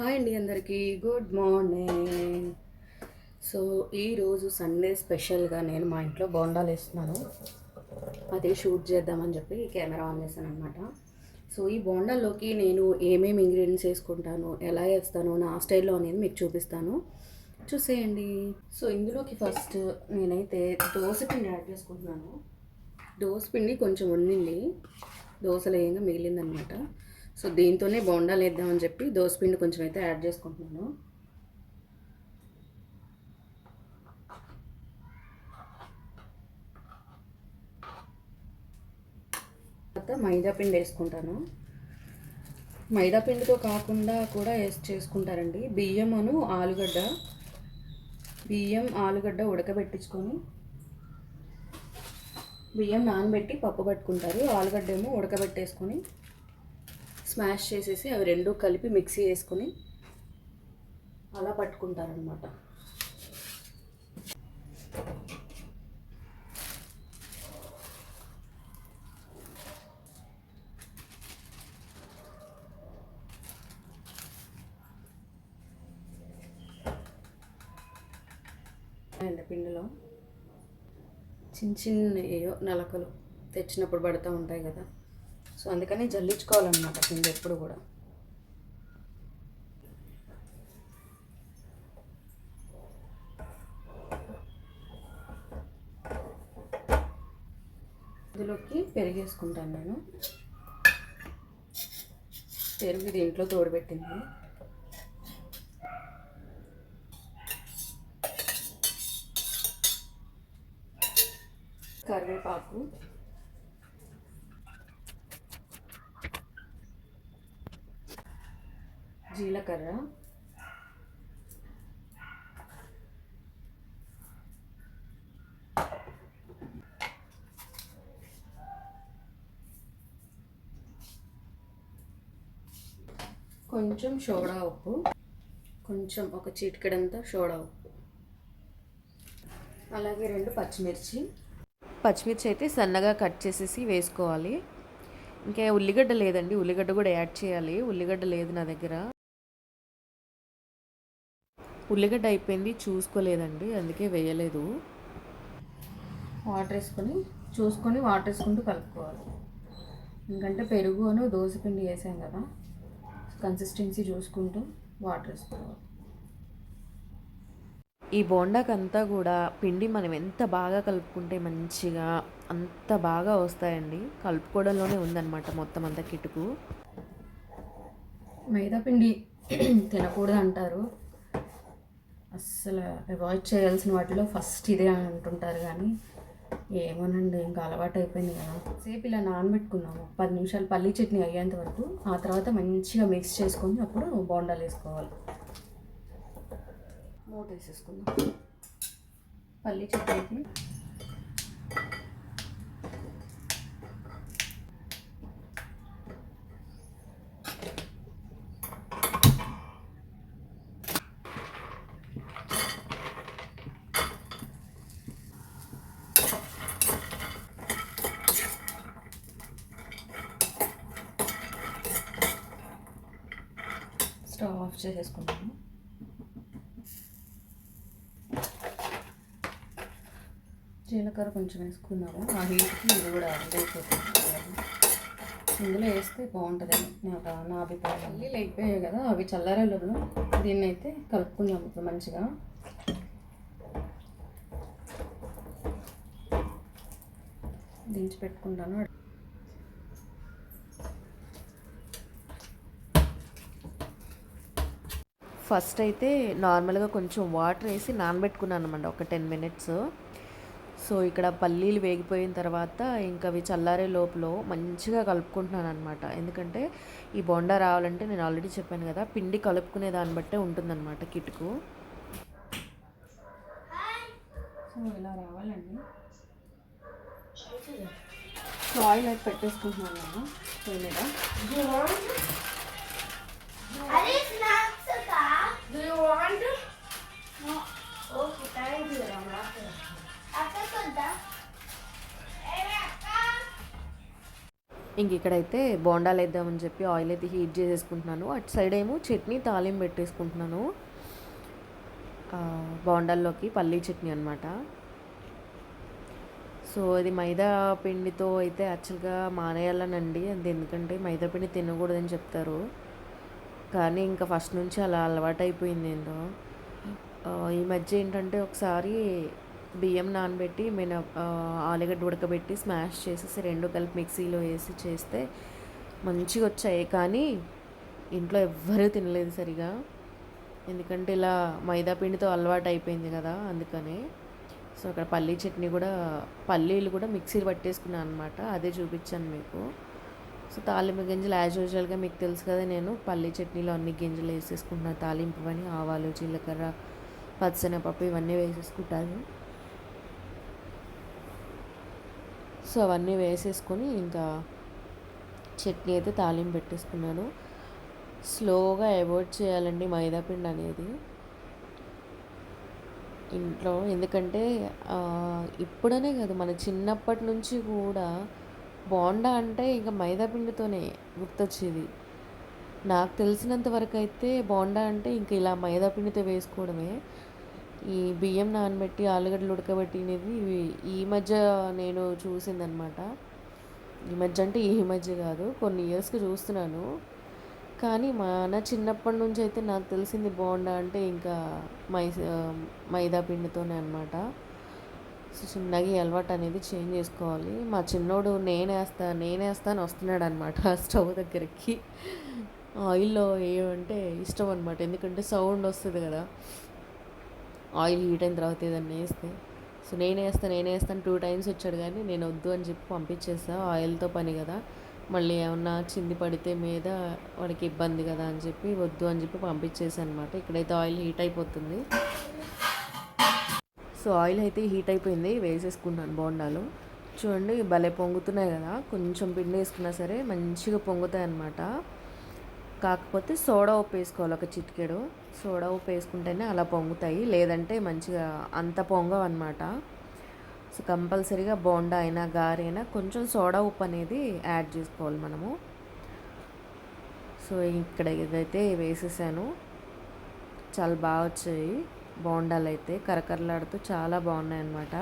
Hi అండి అందరికీ. Good morning so ఈరోజు సండే స్పెషల్గా నేను మా ఇంట్లో బోండాలు వేస్తున్నాను. అదే షూట్ చేద్దామని చెప్పి కెమెరా ఆన్ చేశాను అనమాట సో ఈ బోండాల్లోకి నేను ఏమేమి ఇంగ్రీడియంట్స్ వేసుకుంటాను ఎలా వేస్తాను నా స్టైల్లో అనేది మీకు చూపిస్తాను. చూసేయండి. సో ఇందులోకి ఫస్ట్ నేనైతే దోశ పిండి యాడ్ చేసుకుంటున్నాను. దోశ పిండి కొంచెం ఉండింది దోశలు వేయంగా మిగిలిందనమాట సో దీంతోనే బోండాలు వేద్దామని చెప్పి దోశ పిండి కొంచెం అయితే యాడ్ చేసుకుంటున్నాను. తర్వాత మైదా పిండి వేసుకుంటాను. మైదా పిండితో కాకుండా కూడా వేసి చేసుకుంటారండి. బియ్యమును ఆలుగడ్డ బియ్యం ఆలుగడ్డ ఉడకబెట్టించుకొని బియ్యం నానబెట్టి పప్పు పట్టుకుంటారు. ఆలుగడ్డ ఏమో ఉడకబెట్టేసుకొని స్మాష్ చేసేసి అవి రెండు కలిపి మిక్సీ వేసుకొని అలా పట్టుకుంటారనమాట అండ్ పిండిలో చిన్న చిన్న ఏయో నలకలు తెచ్చినప్పుడు పడుతూ ఉంటాయి కదా. సో అందుకని జల్లించుకోవాలన్నమాట కింద ఎప్పుడు కూడా. ఇందులోకి పెరిగేసుకుంటాను నేను. పెరుగు దీంట్లో తోడుపెట్టింది. కరివేపాకు. జీలకర్ర. కొంచెం సోడా ఉప్పు. కొంచెం ఒక చిటికెడంతా సోడా ఉప్పు. అలాగే రెండు పచ్చిమిర్చి. పచ్చిమిర్చి అయితే సన్నగా కట్ చేసేసి వేసుకోవాలి. ఇంకా ఉల్లిగడ్డ లేదండి ఉల్లిగడ్డ కూడా యాడ్ చేయాలి. ఉల్లిగడ్డ లేదు నా దగ్గర. ఉల్లిగడ్డ అయిపోయింది చూసుకోలేదండి అందుకే వేయలేదు. వాటర్ వేసుకొని చూసుకొని వాటర్ వేసుకుంటూ కలుపుకోవాలి. ఎందుకంటే పెరుగు పెరుగును దోసపిండి వేసాం కదా కన్సిస్టెన్సీ చూసుకుంటూ వాటర్ వేసుకోవాలి. ఈ బోండాకంతా కూడా పిండి మనం ఎంత బాగా కలుపుకుంటే మంచిగా అంత బాగా వస్తాయండి. కలుపుకోవడంలోనే ఉందన్నమాట మొత్తం అంతా కిటుకు. మైదా పిండి తినకూడదు అంటారు అస్సలు అవాయిడ్ చేయాల్సిన వాటిలో ఫస్ట్ ఇదే అని అంటుంటారు కానీ ఏమోనండి ఇంకా అలవాటు అయిపోయింది కదా. సేపు ఇలా నానబెట్టుకున్నాము. పది నిమిషాలు పల్లీ చట్నీ అయ్యేంత వరకు ఆ తర్వాత మంచిగా మిక్స్ చేసుకొని అప్పుడు బోండాలు వేసుకోవాలి. మూట వేసేసుకుందాం. పల్లీ చట్నీకి స్టవ్ ఆఫ్ చేసేసుకుంటాము జీలకర్ర కొంచెం వేసుకున్నాము ఆ హీట్కి ఇది కూడా అయిపోతుంది ఇందులో వేస్తే బాగుంటుంది. నాకు నా అభిప్రాయం మళ్ళీ అయిపోయాయి కదా అవి చల్లారే లోపల దీన్ని అయితే కలుపుకుందాం ఇప్పుడు మంచిగా దించి పెట్టుకుంటాను. ఫస్ట్ అయితే నార్మల్గా కొంచెం వాటర్ వేసి నానబెట్టుకున్నాను అనమాట ఒక టెన్ మినిట్స్. సో ఇక్కడ పల్లీలు వేగిపోయిన తర్వాత ఇంకా అవి చల్లారే లోపల మంచిగా కలుపుకుంటున్నాను అనమాట ఎందుకంటే ఈ బొండా రావాలంటే నేను ఆల్రెడీ చెప్పాను కదా పిండి కలుపుకునే దాన్ని బట్టే ఉంటుందన్నమాట కిటుకు. సో ఇలా రావాలండి. ఆయిల్ అయితే పెట్టేసుకుంటున్నాను నేను పొయ్యి మీద Do you want? No. Okay, thank you. అక్క కొద్దా ఇంక ఇక్కడైతే బోండాలు వేద్దామని చెప్పి ఆయిల్ అయితే హీట్ చేసేసుకుంటున్నాను. అటు సైడ్ ఏమో చట్నీ తాలింపు పెట్టేసుకుంటున్నాను. ఆ, బోండాల్లోకి పల్లీ చట్నీ అనమాట సో ఇది మైదా పిండితో అయితే యాక్చువల్గా మానేయాలనండి. అది ఎందుకంటే మైదా పిండి తినకూడదని చెప్తారు. కానీ ఇంకా ఫస్ట్ నుంచి అలా అలవాటైపోయింది నేను ఈ మధ్య ఏంటంటే ఒకసారి బియ్యం నానబెట్టి మిన ఆలుగడ్డ ఉడకబెట్టి స్మాష్ చేసేసి రెండు కలిపి మిక్సీలో వేసి చేస్తే మంచిగా వచ్చాయి కానీ ఇంట్లో ఎవ్వరూ తినలేదు సరిగా. ఎందుకంటే ఇలా మైదా పిండితో అలవాటు అయిపోయింది కదా అందుకనే. సో అక్కడ పల్లీ చట్నీ కూడా పల్లీలు కూడా మిక్సీ పట్టేసుకున్నాను అనమాట అదే చూపించాను మీకు. సో తాలింపు గింజలు యాజ్ యూజువల్గా మీకు తెలుసు కదా నేను. పల్లీ చట్నీలో అన్ని గింజలు వేసేసుకుంటున్నాను తాలింపు అని ఆవాలు జీలకర్ర పచ్చనపప్పు ఇవన్నీ వేసేసుకుంటాను. సో అవన్నీ వేసేసుకొని ఇంకా చట్నీ అయితే తాలింపు పెట్టేసుకున్నాను. స్లోగా అవాయిడ్ చేయాలండి మైదాపిండి అనేది. ఇంట్లో ఎందుకంటే ఇప్పుడనే కాదు మన చిన్నప్పటి నుంచి కూడా బోండా అంటే ఇంకా మైదాపిండితోనే గుర్తొచ్చేది. నాకు తెలిసినంత వరకు అయితే బోండా అంటే ఇంక ఇలా మైదాపిండితో వేసుకోవడమే. ఈ బియ్యం నానబెట్టి ఆలుగడ్డలు ఉడకబెట్టినది ఈ మధ్య నేను చూసిందనమాట. ఈ మధ్య అంటే ఈ మధ్య కాదు కొన్ని ఇయర్స్కి చూస్తున్నాను. కానీ మన చిన్నప్పటి నుంచి అయితే నాకు తెలిసింది బోండా అంటే ఇంకా మై మైదా పిండితోనే అనమాట సో చిన్నగా ఈ అలవాటు అనేది చేంజ్ చేసుకోవాలి. మా చిన్నోడు నేనేస్తా నేనేస్తా అని వస్తున్నాడు అనమాట స్టవ్ దగ్గరికి. ఆయిల్లో ఏమంటే ఇష్టం అనమాట ఎందుకంటే సౌండ్ వస్తుంది కదా. ఆయిల్ హీట్ అయిన తర్వాత ఏదన్నా వేస్తే. సో నేనే వేస్తాను నేనే వేస్తాను టూ టైమ్స్ వచ్చాడు కానీ నేను వద్దు అని చెప్పి పంపించేస్తా ఆయిల్తో పని కదా. మళ్ళీ ఏమన్నా చింది పడితే మీద వాడికి ఇబ్బంది కదా అని చెప్పి వద్దు అని చెప్పి పంపించేసాను అనమాట ఇక్కడైతే ఆయిల్ హీట్ అయిపోతుంది. సో ఆయిల్ అయితే హీట్ అయిపోయింది వేసేసుకున్నాను బోండాలు. చూడండి భలే పొంగుతున్నాయి కదా. కొంచెం పిండి వేసుకున్నా సరే మంచిగా పొంగుతాయి అన్నమాట. కాకపోతే సోడా ఉప్పు వేసుకోవాలి ఒక చిటికెడు. సోడా ఉప్పు వేసుకుంటేనే అలా పొంగుతాయి. లేదంటే మంచిగా అంత పొంగవు అనమాట సో కంపల్సరీగా బోండా అయినా గారి అయినా కొంచెం సోడా ఉప్పు అనేది యాడ్ చేసుకోవాలి మనము. సో ఇక్కడ ఇదైతే వేసేసాను. చాలా బాగా వచ్చాయి. బోండాలు అయితే కరకరలాడుతూ చాలా బాగున్నాయి అన్నమాట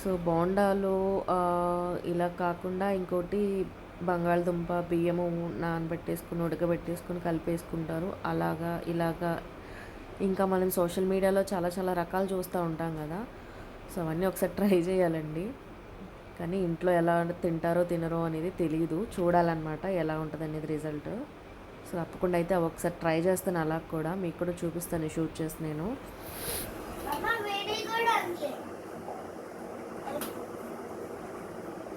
సో బోండాలు ఇలా కాకుండా ఇంకోటి బంగాళదుంప బియ్యము నానబెట్టేసుకుని ఉడకబెట్టేసుకుని కలిపేసుకుంటారు. అలాగా ఇలాగా. ఇంకా మనం సోషల్ మీడియాలో చాలా చాలా రకాలు చూస్తూ ఉంటాం కదా. సో అవన్నీ ఒకసారి ట్రై చేయాలండి. కానీ ఇంట్లో ఎలా తింటారో తినరో అనేది తెలియదు చూడాలన్నమాట ఎలా ఉంటుంది అనేది రిజల్ట్. సో తప్పకుండా అయితే ఒకసారి ట్రై చేస్తాను అలా కూడా. మీకు కూడా చూపిస్తాను షూట్ చేసి నేను.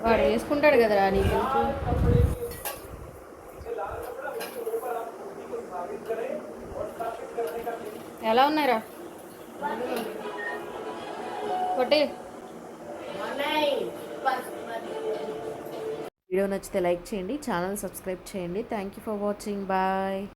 వేడి వేసుకుంటాడు కదరా నీకు ఎలా ఉన్నారా కొట్టి. వీడియో నచ్చితే లైక్ చేయండి ఛానల్ సబ్స్క్రైబ్ చేయండి. Thank you for watching bye